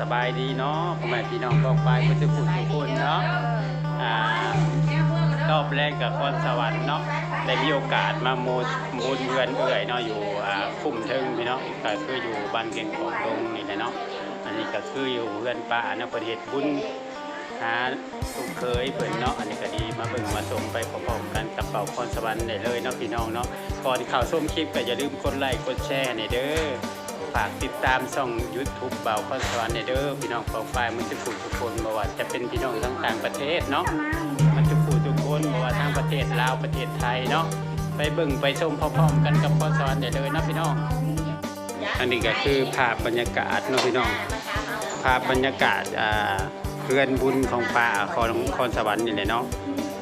สบายดีเนาะพ่อแม่พี่น้องกองไปเพื่อนทุกคนทุกคนเนาะอ่ารอบแรกกับคอนสวรรค์เนาะได้มีโอกาสมาโมมูลเพื่อนเอื่อยเนาะอยู่อ่าคุ้มเทิงพี่เนาะก็คืออยู่บ้านเก่งของดงนี่แหละเนาะอันนี้ก็คืออยู่เพื่อนป้าเนาะเพิ่นเฮ็ดบุญหาลูกเคยเพิ่นเนาะอันนี้ก็ดีมาเบิ่งมาชมไปพร้อมๆกันกับเป่าคอนสวรรค์ได้เลยเนาะพี่น้องเนาะก่อนข้าชมคลิปก็อย่าลืมกดไลค์กดแชร์นี่เด้อ ฝากติดตามช่อง YouTube เบาคอสวรรค์ในเด้อพี่น้องเปองฝ่ายมันจะผูกทุกคนบ่ว่าจะเป็นพี่น้องทั้งต่างประเทศเนาะมันจะผูกทุกคนบ่ว่าทางประเทศลาวประเทศไทยเนาะไปเบิ่งไปชมพร้อมๆกันกับคอสวรรค์ได้เลยเนาะพี่น้อง อันนี้ก็คือภาพบรรยากาศเนาะพี่น้อง ภาพบรรยากาศอ่าเพื่อนบุญของป่าของคอนสวรรค์นี่แหละเนาะ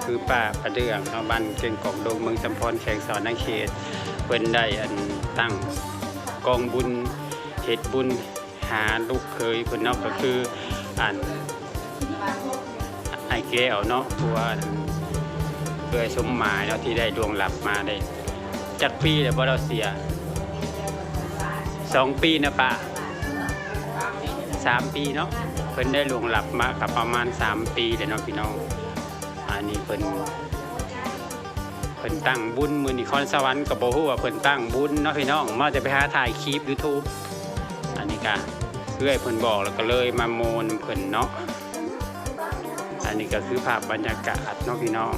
คือป่าประเดืองเนาะบ้านเก่งของดงเมืองจำพรแขงสอนนังเขตเพิ่นได้อันตั้งกองบุญ เฮ็ดบุญหาลูกเคยเพิ่นเนาะก็คืออันไอ้แก้วเนาะผู้ว่าเคยสมหมายเนาะที่ได้ดวงหลับมาได้จักปีแล้วบ่เราเสียสองปีนะป่าสามปีเนาะเพิ่นได้ลวงหลับมากับประมาณสามปีเลยเนาะพี่น้อง อันนี้เพิ่นเพิ่นตั้งบุญมือนิคอนสวรรค์กับโบฮู้ว่าเพิ่นตั้งบุญเนาะพี่น้องมาจะไปหาถ่ายคลิป YouTube อันนี้ก็เพื่อเพิ่นบอกแล้วก็เลยมาโมนเพิ่นเนาะอันนี้ก็คือภาพบรรยากาศเนาะพี่น้อง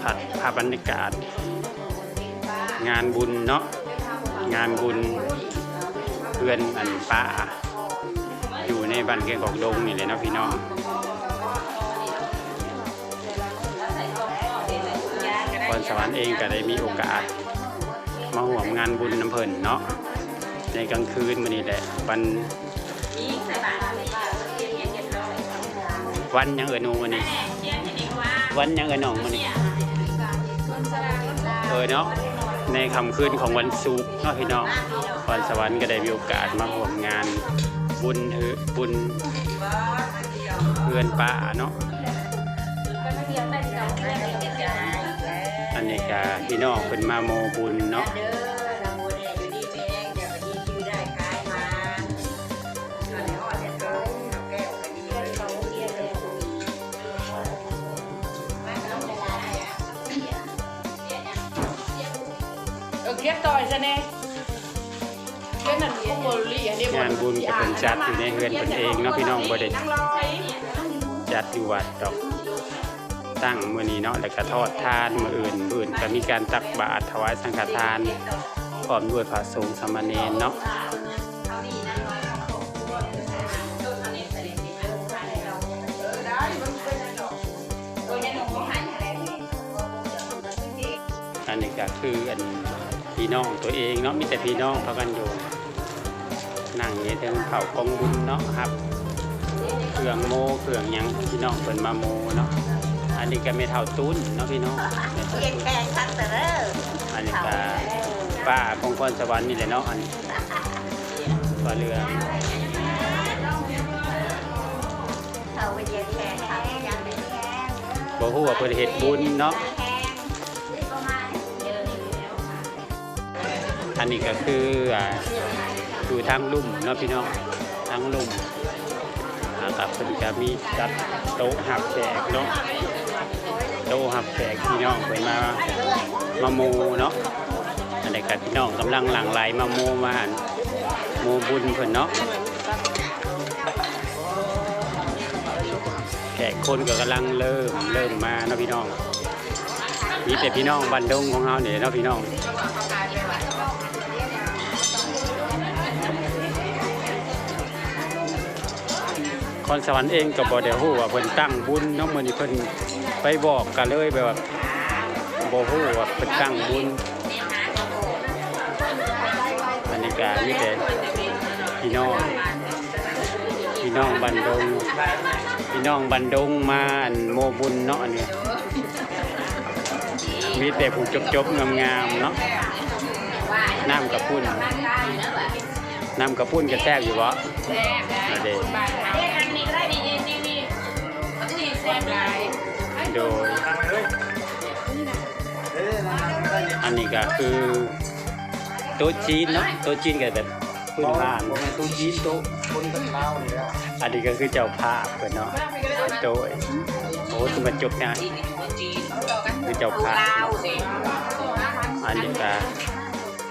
ภาพภาพบรรยากาศ งานบุญเนาะงานบุญเพื่อนอันป้าอยู่ในบ้านเกงกอกดงนี่เลยเนาะพี่น้องคอนสวรรค์เองก็ได้มีโอกาส มาห่วมงานบุญน้ำเพลินเนาะ ในกลางคืนมื้อนี้แหละ วันวันยังเอินหนูมื้อนี้วันยังเอินน้องมื้อนี้เออเนาะในคำคืนของวันศุกร์เนาะพี่น้องพรสวรรค์ก็ได้มีโอกาสมาร่วมงาน บุญเฮอบุญเพื่อนป้าเนาะอันนี้ก็พี่น้องเป็นมาโมบุญเนาะ ซะแน่เครียดนั่นพวกบริอันนี้งานบุญก็เป็นจัดอยู่ในเฮือนเป็นเองเนาะพี่น้องบ่ได้นั่งรอยจัดอยู่วัดดอก ตั้งมื้อนี้เนาะแล้วก็ทอดทานมื้ออื่นมื้ออื่นก็มีการตักบาตรถวายสังฆทานพร้อมด้วยพระสงฆ์สามเณรเนาะอันนี้ก็คืออัน พี่น้องตัวเองเนาะมีแต่พี่น้องเขากันอยู่นั่งนี่ถึงเผากองบุญเนาะครับเครื่องโมเครื่องหยังพี่น้องเพิ่นมาโมเนาะอันนี้ก็ไม่เท่าตุ้นเนาะพี่น้องไม่เท่าเพียงตุ้นแค่คักแต่เด้ออันนี้ก็ป้าของพรสวรรค์นี่แหละเนาะอันนี้ป้าเรือเขาไปเย็นแค่คักยังไม่แห้งบ่ฮู้ว่าเพิ่นเฮ็ดบุญเนาะแห้งประ อันนี้ก็คืออ่าอยู่ทางลุ่มเนาะพี่น้องทางลุ่มนะครับเพิ่นก็มีจัดโต๊ะหับแขกเนาะโต๊ะหับแขกพี่น้องเพิ่นมามาโมเนาะอันนี้ก็พี่น้องกำลังหลั่งไหลมาโมมาโมบุญเพิ่นเนาะแขกคนก็กำลังเริ่มเริ่มมาเนาะพี่น้องมีแต่พี่น้องบันดงของเฮาเนี่ยเนาะพี่น้อง คอนสวรรค์เองก็บ่ได้ฮู้ว่าเพิ่นตั้งบุญเนาะมื้อนี้เพิ่นไปบอกกันเลยแบบว่าบ่ฮู้ว่าเพิ่นตั้งบุญอันนี้ก็มีแต่พี่น้อง พี่น้องบันดง พี่น้องบันดงมาอันโมบุญเนาะอันนี้มีแต่ผู้จบๆงามๆเนาะน้ำกระปุ้นน้ำกระปุ้นก็แซ่บอยู่บ่แซ่บได้อันเด้บ้านเรียก โดยอันนี้ก็คือโต๊ะจีนเนาะโต๊ะจีนก็แบบพื้นบ้านผมเป็นตู้จีนตู้คนกับเล่านี่แล้วอันนี้ก็คือเจ้าภาพเพิ่นเนาะโดยโอ้คือมันจบนคือเจ้าภาพอันนี้ก็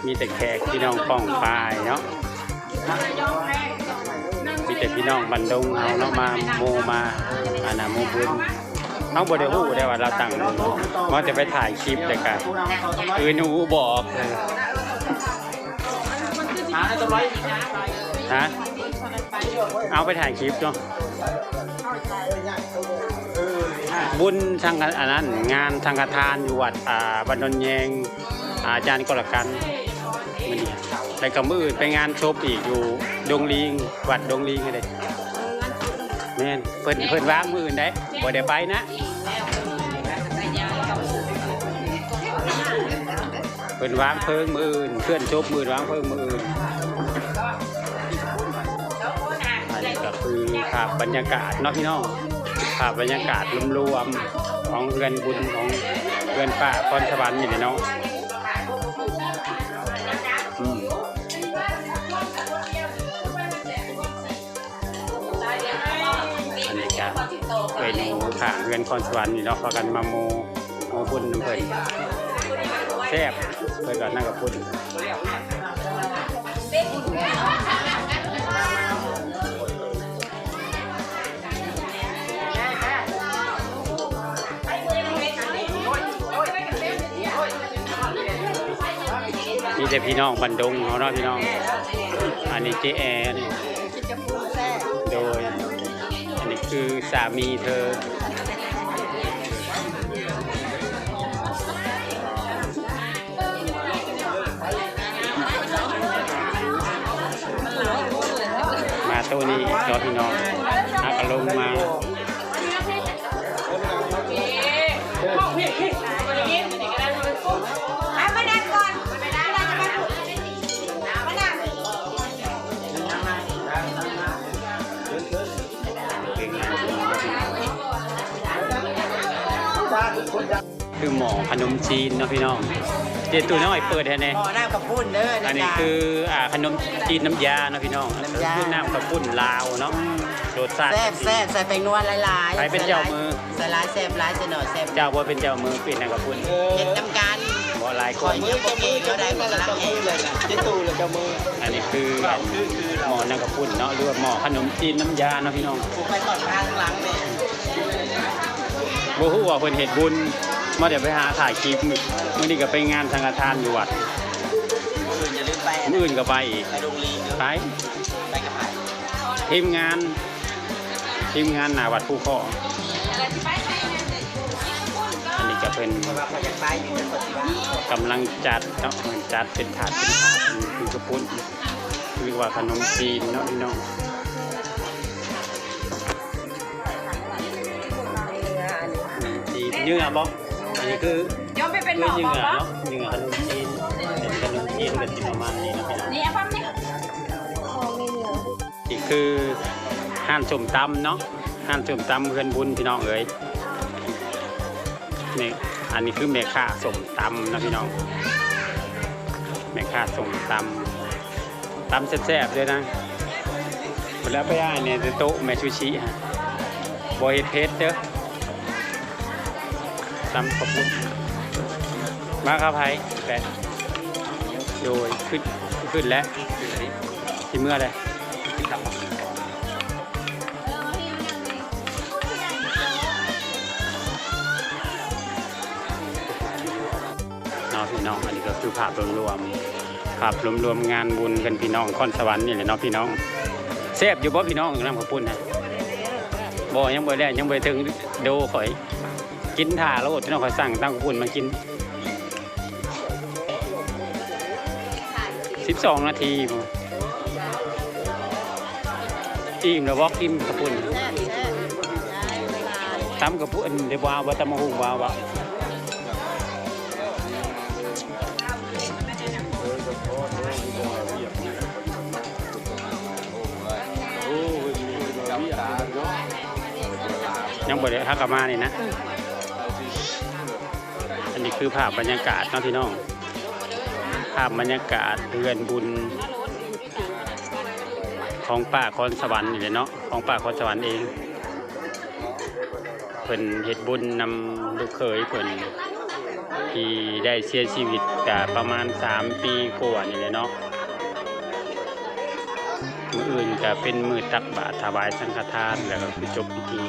มีแต่แขกพี่น้องป้องปายเนาะมีแต่พี่น้องบันดงเอาเนาะมาโมมา อันน่ะโมบุญเขาบ่ได้ฮู้ได้ว่าเราตั้งว่าจะไปถ่ายคลิปแต่กันคือหนูบอกฮะเอาไปถ่ายคลิปเนาะบุญทางอันนั้นงานทางกทานอยู่วัดอ่าบันดนแยงอาจารย์กรกันมันนี่แต่กับมืออื่นไปงานชบอีกอยู่ดงลิงวัดดงลิงอะไร ม่นเพิ่นเพิ่นวางมืออื่นได้บ่ได้ไปนะเพิ่นวางเพิ่งมืออื่นเพื่อนชบมือวางเพิ่งมืออื่นอันนี้ก็คือภาพบรรยากาศเนาะพี่น้องภาพบรรยากาศรวมๆของเรือนบุญของเรือนป่าพรสวรรค์นี่แหละเนาะ เคยดูข่างเรือนคอนสวรรค์นี่เนาะพากันมาโมโมบุญน้ำเพิ่นแซ่บเพิ่นก็นั่งกับพุ่นมีแต่พี่น้องบันดงเขาเนาะพี่น้อง อันนี้เจแอนี่ คือสามีเธอ มาตัวนี้อีกเนาะพี่น้องอากลงมา คือหมอขนมจีนเนาะพี่น้องเจตูน้อยเปิดแท้แน่หม้อน้ำกับปุ้นเด้ออัอันนี้คืออ่าขนมจีนน้ำยาเนาะพี่น้องน้ำยาคือน้ำกับปุ้นลาวเนาะรสชาติแซ่บแซ่บใส่แป้งนวลหลายๆใครเป็นเจ้ามือใส่หลายแซ่บหลายใส่หน่อยแซ่บเจ้าว่าเป็นเจ้ามือปิดนะกับปุ้นเห็ดน้ำกันบ่หลายคคอนยมือจะมือจะได้บ่กำลังเองเจ๊ตูเลยเจ้ามืออันนี้คือหมอนังกับปุ้นเนาะหรือว่าหมอขนมจีนน้ำยาเนาะพี่น้องกูไปก่อนข้างหลังเนี่ยบ่ฮู้ว่าเพิ่นเฮ็ดบุญ มาเดี๋ยวไปหาถ่ายคลิปมื้อมื้อนี้ก็ไปงานสังฆทานอยู่วัดอื่นอย่าลืมไปมื้ออื่นก็ไปอีก ไปโรงเรียนไปไปกับไปทีมงาน ทีมงานหนาวัดผู้ข้ออันนี้ก็เป็นว่าเขาอยากไปอยู่ในคนที่ว่ากำลังจัดเนาะมันจัดเป็นถาดเป็นถาดนี่คือกระปุ้นคือว่าขนมจีนเนาะพี่น้องขนมจีนเนื้อบอก อันนี้คือย้อมไปเป็นหมคืออเนื้บออกว่าเนาะเนื้อขนมจีนเป็นขนมจีนกับสิประมาณนี้เนาะพี่น้องนี่แอปปั๊มนี่นี่คือห้านสมตำเนาะห้านสมตำเพื่อนบุญพี่น้องเอ๋ยนี่อันนี้คือแม่ค้าสมตำนะพี่น้องแม่ค้าสมตำตำแซ่บๆเลยนะแล้วไปอ่านเนี่ยโต๊ะแม่ชูชิฮะบอยเพชรเด้อ ตำขอบคุณมาครับไผ่แปะโดยขึ้นขึ้นแล้วที่เมื่อไรเนาะพี่น้องอันนี้ก็คือภาพรวมๆภาพรวมๆงานบุญกันพี่น้องคอนสวรรค์นี่แหละเนาะพี่น้องแซ่บอยู่บ่พี่น้องน้ำข้าวปุ้นนะบ่ยังบ่ได้ยังบ่ถึงโดข่อย กินถ่าแล้วพี่น้องข่อยสั่งตั้งข้าวปุ้นมากิน 12 นาทีอิ่มแล้วบ่อิ่มข้าวปุ้นแซ่บแซ่บตำข้าวปุ้นเดี๋ยวบ่เอาว่าตำมะฮุ่งบ่เอาว่ายังบ่ได้ฮักกลับมานี่นะ คือภาพบรรยากาศเนาะพี่น้อง ภาพบรรยากาศเรือนบุญ ของป่าคอนสวรรค์นี่แหละเนาะของป่าคอนสวรรค์เองเพิ่นเฮ็ดบุญนำลูกเขยเพิ่นที่ได้เสียชีวิตก็ประมาณ 3 ปีกว่านี่แหละเนาะมืออื่นก็เป็นมือตักบาตรถวายสังฆทานแล้วก็คือจบพิธี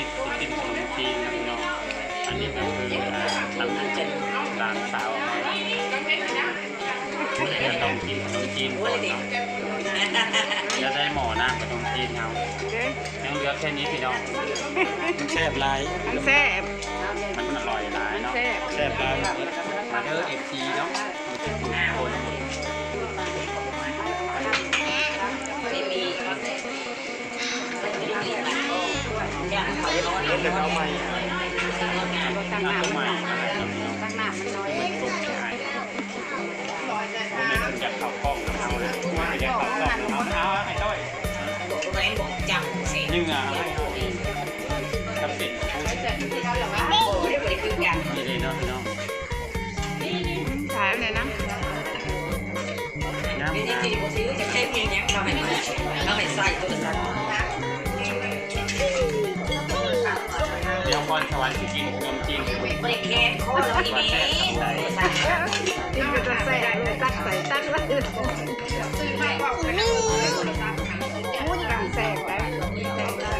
ลังคิดจะกินขนมจีนนะพี่น้องอันนี้ก็คืออ่าตำนานร้านสาวจะต้องกินขนมจีนก่อนเนาะจะได้หมอน้ำขนมจีนเอายังเหลือแค่นี้พี่น้องมันแซ่บหลายมันแซ่บมันอร่อยหลายเนาะแซ่บแซ่บหลายมาเด้อเอฟซีเนาะทุกคน จะเอาใหม่ตั้งหน้ามันน้องตั้งหน้ามันน้อยตกใจผมไม่ถึงอยากเข้ากล้องกับเขานะไม่อยากเข้ากล้องกับเขานะเอาไอ้ต้อยนึ่งอะกับเป็ดนี่เลยเนาะพี่น้องขายเลยนะน้ำน้ำเดี๋ยวก่นสวรรค์สิกินขนมจีนว่าแซ่บจังนก็จะแซ่เลยตักใส่ตักแล้วซื้อไม่บอกนะมุ้นกันแซ่บแล้วแซ่บแล้ว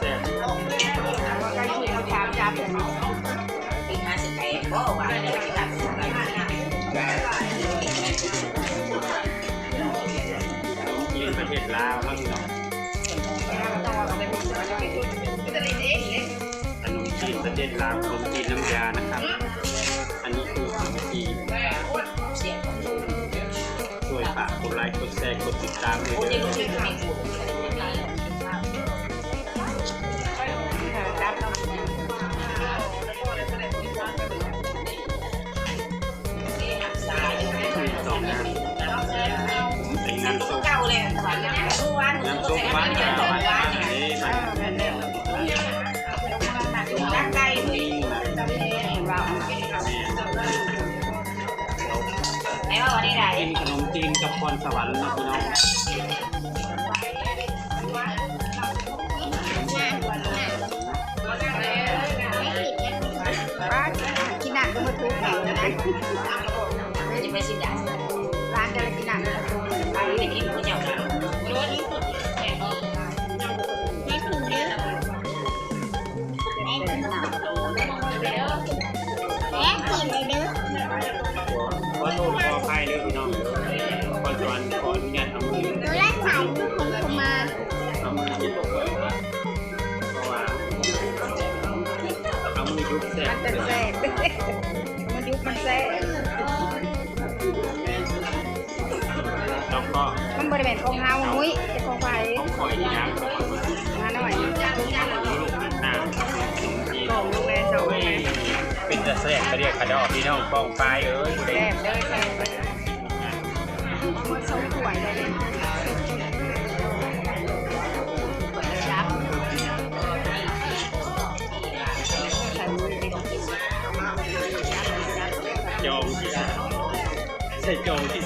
แซ่บว่าใกล้ถูกเขาถามจับเลยเนา ขนมจีนประเทศลาวขนมจีนน้ำยานะครับ อันนี้คือขนมจีนช่วยฝากกดไลค์กดแชร์กดติดตามด้วยเด้อ แซ่บแล้วก็มันบริเวณของเฮามุ้ยจะของไฟของคอยนี่นะมาหน่อยลูกติดตามขนมจีนกล่องลูกแม่สองโอ้ยแม่เป็นจะแสบกระเรียกกระดอกพี่น้องป้องปลายเอ้ยเด้แซ่บเด้อแซ่บ ใส่จ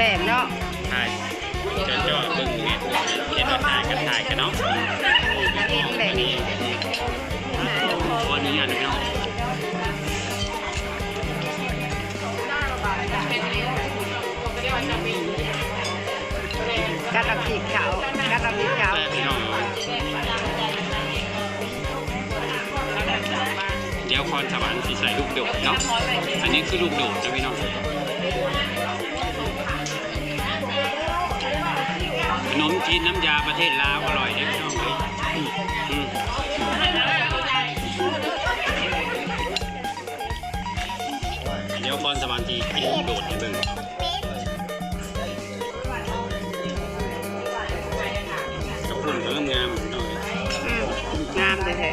แซ่บเนาะถ่ายจะจ่อเบิ่งเห็ดเห็ดว่าถ่ายกันถ่ายกันเนาะกินแบบอันนี้ขออนุญาตนะพี่น้องกัดเอาขีดเขากัดเอาขีดเขาแต่พี่น้องเดี๋ยวคอนสวรรค์สิใส่ลูกโดดเนาะ อันนี้คือลูกโดดนะพี่น้อง ขนมจีนน้ำยาประเทศลาวอร่อยเด้อพี่น้องเอ้ยอืมอืมเดี๋ยวบอลสวรรค์ทีกินโดดให้เบิ่งกระปุ่นก็งามๆพี่น้องเอ้ยอืมงามแต่แท้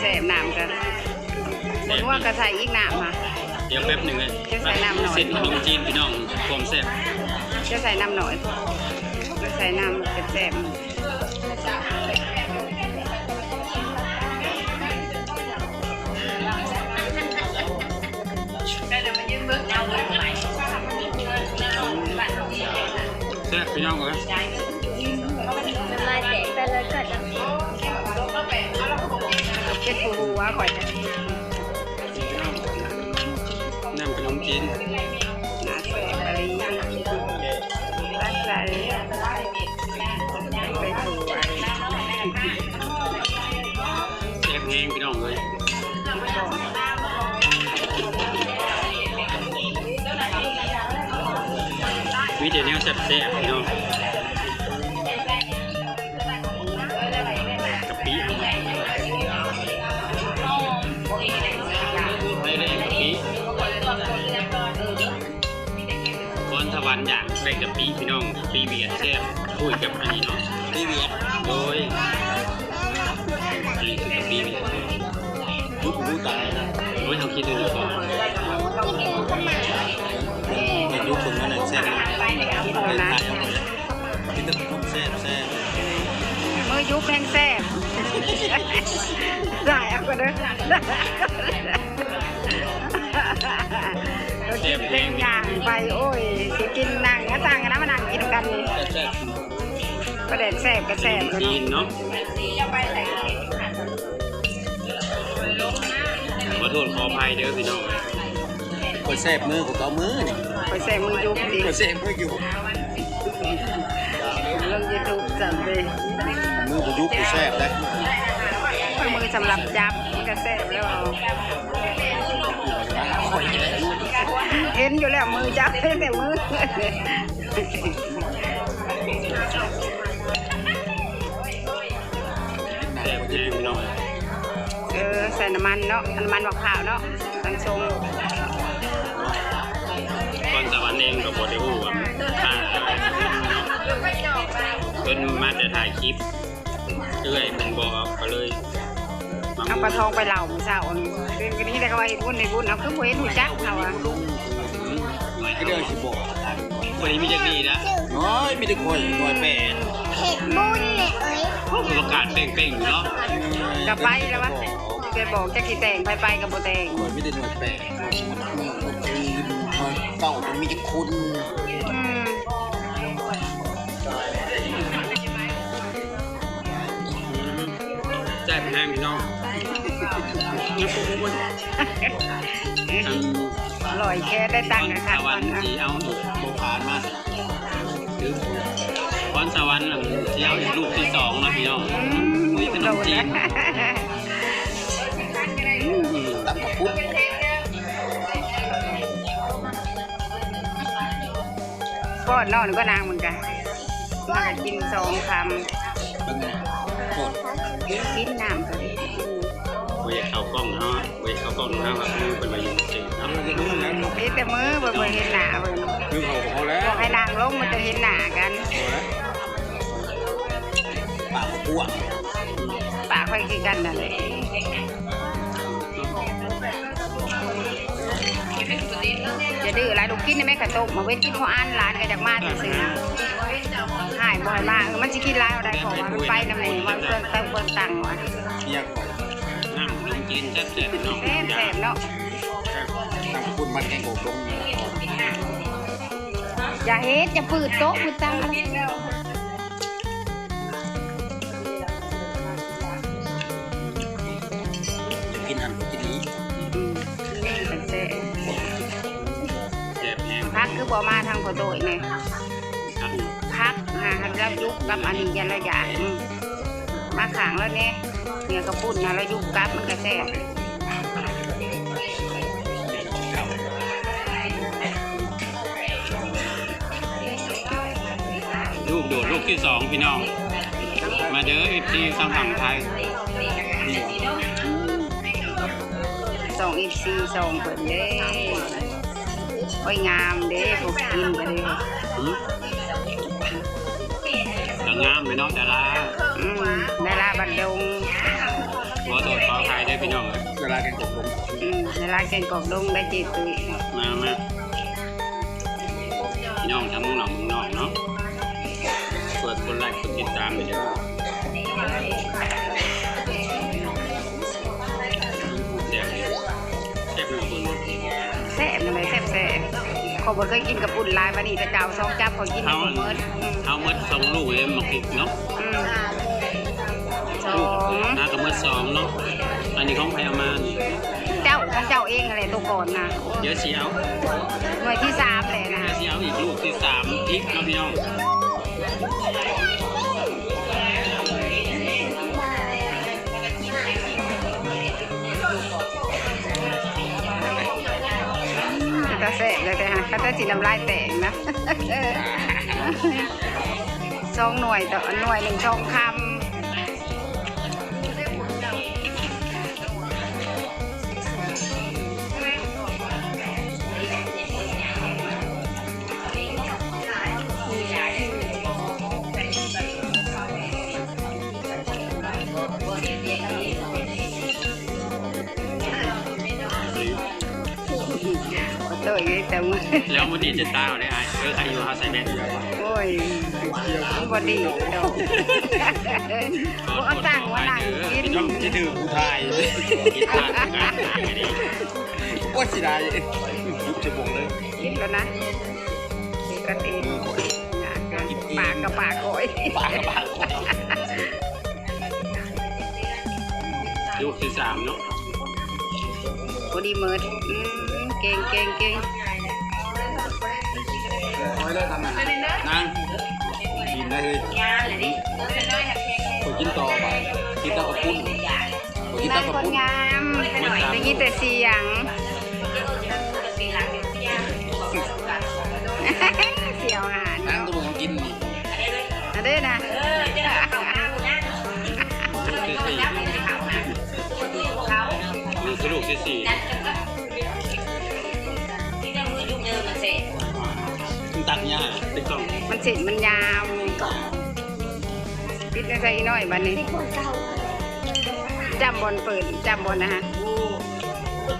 แซ่บๆน้ำกันบนว่ากระใส่อีกน้ำมา เดี๋ยวแป๊บหนึ่งเลยจะใส่น้ำหน่อย เส้นขนมจีนพี่น้องความแซ่บจะใส่น้ำหน่อย ใส่น้ำแซ่บๆแซ่บพี่น้องเอ้ยน้ำลายแตกไปเลยก่อนนะเจ็ดปูหัวก่อนนะน้ำขนมจีน วิธีนี้แซ่บแซ่บพี่น้องกะปิได้เลยกะปิก้อนทวันอย่างได้กะปิพี่น้องกะปิเวียดแซ่บคุยกับอันนี้เนาะพี่เวียดโดยอันนี้คือกะปิเวียดรู้รู้ตายนะโดยเขาคิดดูก่อน กินเลยนะกินแต่ต้มแซ่บแซ่บมือยุบแห้งแซ่บได้เอาก็เด้อเรากินเป็นอย่างไปโอ้ยสิกินนั่งก็ต่างกันนะมานั่งกินกันนี่แซ่บประเด็นแซ่บก็แซ่บกันจีนเนาะเนาะขอโทษขออภัยเด้อพี่น้อง คนแซ่บมือของเขามือนี่ไปแซ่บมือยุบดิคนแซ่บมืออยู่เรื่องยูทูบจังเลยมือบุยุบกูแซ่บเลยมือสำหรับจับมันก็แซ่บแล้วเอาเห็นอยู่แล้วมือจับเห็นแต่มือแซ่บแห้งพี่น้อง เออใส่น้ำมันเนาะน้ำมันมะพร้าวเนาะตั้งทรง อนสวรรค์เองก็บ่ได้ฮู้ว่าค่าอะไรเพิ่นมาแต่ถ่ายคลิปเรื่อยเพิ่นบอกก็เลยมาเอาปลาทองไปเหล่ามือเช้านี่เป็นกันนี้แต่เขาว่าเห็นบุญในบุญเอาคือบ่เห็นหูจักเขาอะก็เดินสิบอกวันนี้มีจักดีนะน้อยมีแต่คนน้อยแปดเห็ดบุญเนี่ยเอ้ยประกาศเป่งๆอยู่เนาะกลับไปแล้ววะแกบอกจะกี่แต่งไปไปกับโบแต่งน้อยมีแต่น้อยแปดน้อยเต่า มันมีแต่คนอืมแซ่บแห้งพี่น้องนี่ปุ๊บปุ๊บปุ๊บอันอร่อยแค่ได้ตังค์นะสคะวรรค์ที่เอาอีกโบผ่านมาคือพรสวรรค์ที่เอาอีกลูกที่สองนะพี่น้องอือุ้ยมขนโดมนจีแล้นวอืมตำกับพุท ธก็นอนก็นางเหมือนกันมากินสองคเป็นไงโคตรำกินน้ำก็ได้ไว้เข้ากล้องเนาะไว้เข้ากล้องเนาะครับมือเป็นมาอยู่เฉยๆเนาะจะรู้แล้วเห็นแต่มือบ่บ่เห็นหน้าเบิ่งคือเขาเขาแล้วบอกให้นางลงมันจะเห็นหน้ากันปากกว้างปากค่อยคือกันนั่นแหละ จะดื้อหลายลูกกินได้ไหมกระตุกมาเว้นกินหัวอันหลานก็จากมาซื้อหายบ่อยมากเออมันจะกินร้ายเอาได้ของมันไปน้ำหมูมันเพิ่มเติมเพิ่มตังค์ว่ะเรียกก่อนน้ำขนมจีนแซ่บๆเน้องแซ่บแซ่บเนาะทำคุณมันแกงโกลงอย่าเฮ็ดอย่าปืดโต๊ะปืดตังค์ แห้งพักคือบ่มาทางขอโดยเนี่ยพักหาแล้วยุบกับอันนี้ยันระยะมาขางแล้วเนี่ยเนี่ยกระปุ่นนะแล้วยุบกับมันก็แซ่บลูกโดดลูกที่สองพี่น้อง มาเด้อที่ทางฝั่งไทยสองอีกสี่สองเปิดเด้ โอ้ยงามเด้พวกกินกันเลยหืมแต่งามไปเนาะดาราอืมดาราบัดดงขอโทษขออภัยด้วยพี่น้องเวลาแกงกบลงอืมดาราแกงกอกดงได้จีตุยมามาพี่น้องทั้งเมืองหนองเมืองนอกเนาะเปิดคนไลค์คนติดตามไปเด้อเแซ่บเลยแซ่บแซ่บเขาบ่เคยกินกับปุ่นลายบัดนี้แต่เจ้าสองจับเขากินเอาบ่เมิดเอาเมื่อสองลูกเองมาคิดเนาะอืมสอลูกงน่ากับเมื่อสองเนาะอันนี้ของพยามาลเจ้าของเจ้าเองอะไรตัวก่อนนะเดี๋ยวสีเอาหน่วยที่สามเลยนะเดี๋ยวสีเอาอีกลูกที่สามอีกเนาะพี่น้อง ก็จะจีน้ำลายแตกนะสองหน่วยต่อหน่วยหนึ่งสองคำ แต่มือแล้วมันดีจะตายเอาได้ไอ้เออใครอยู่หาใส่แม่อยู่โอ้ยบอดีดอกพวกเอาตั้งว่านั่งกินน้องที่ถือผู้ทายคิดพลาดกันไม่ดีว่าสิได้ยุบจะบงเลยกินแล้วนะกินกันเองปากกับปากโอยปากกับปากลูกที่สามเนาะพอดีเมิดอืมเก่งเก่งเก่ง น้อยเลยทำไมนางกินได้เลยคนกินต่อไปกินต่อกับปุ้นคนกินต่นาองกับคนปุ้นงามได้ยินแต่เสียงเสียวหานนั่งตัวมึงกินนี่นะเด้อนะลูกที่สี่นี่คือลูกที่สี่ กต้องมันเสร็จมันยาวปิดในใจอีน้อยบัดนี้จำบอลเปิดจำบอลนะฮะ